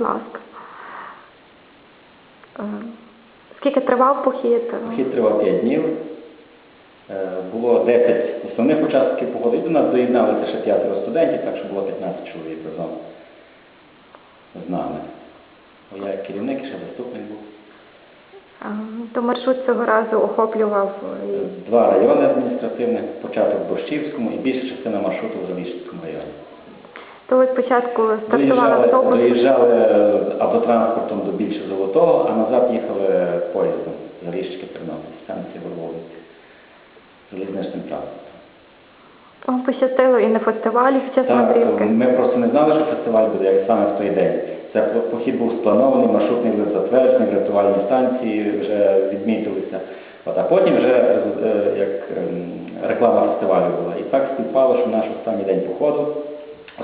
будь ласка. Е, Скільки тривав похід? Похід тривав 5 днів. Е, Було 10 основних учасників походу. І до нас доєдналися ще п'ятеро студентів, так що було 15 чоловік разом з нами. Я як керівник і ще заступник був. Е, То маршрут цього разу охоплював Два райони адміністративних, початок в Борщівському і більша частина маршруту в Заліщицькому районі. То ви спочатку стартували Доїжджали, автобус. доїжджали автотранспортом до більше Золотого, а назад їхали поїздом з Заліщики Тернопіль, станції Горловиці, залізничним транспортом. Вам пощастило і на фестивалі під час мандрівки. ми просто не знали, що фестиваль буде як саме в той день. Це похід був спланований, маршрутний лист затверджений, рятувальні станції вже відмітилися. От, а потім вже е, як ем, реклама фестивалю була. І так співпало, що наш останній день походу,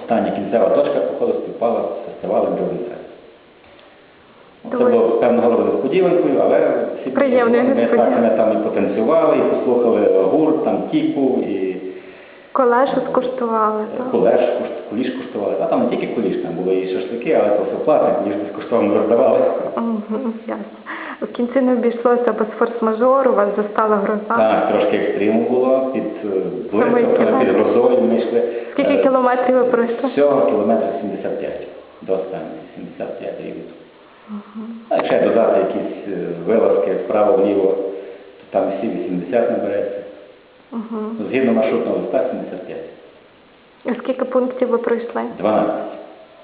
остання кінцева точка походу співпала з фестивалем Брюденфест. Це було певного роду несподіванкою, але всі Приємною ми ми там і потанцювали, і послухали гурт, там був, і Колешу скуштували. Кулеш, куш- куліш куштували. А там не тільки куліш, там були і шашлики, але то все платне, куліш безкоштовно роздавали. Ясно. В кінці не обійшлося без форс-мажору, вас застала гроза. Так, трошки екстриму було, під е, блискавками, під грозою ми йшли. Е, кілометрів ви пройшли? Всього кілометрів 75 до станції, 75 рівень. А якщо додати якісь е, вилазки вправо-вліво, то там всі 80 набереться. Мгм. Згідно маршрутного листа 75. І Скільки пунктів ви пройшли? 12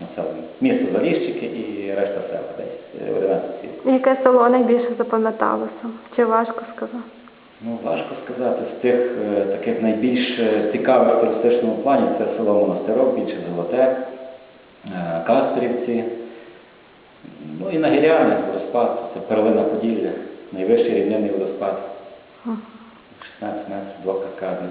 населених. Місто Заліщики і решта села десь е, 11 сіл. Яке село найбільше запам'яталося? Чи важко сказати? Ну, важко сказати. З тих е, таких найбільш е, цікавих в туристичному плані це село Монастирок, більше Золоте, Кастрівці, Ну і Нагіряни, водоспад, це перлина Поділля, найвищий рівнинний водоспад, 16 метрів, двокаскадний.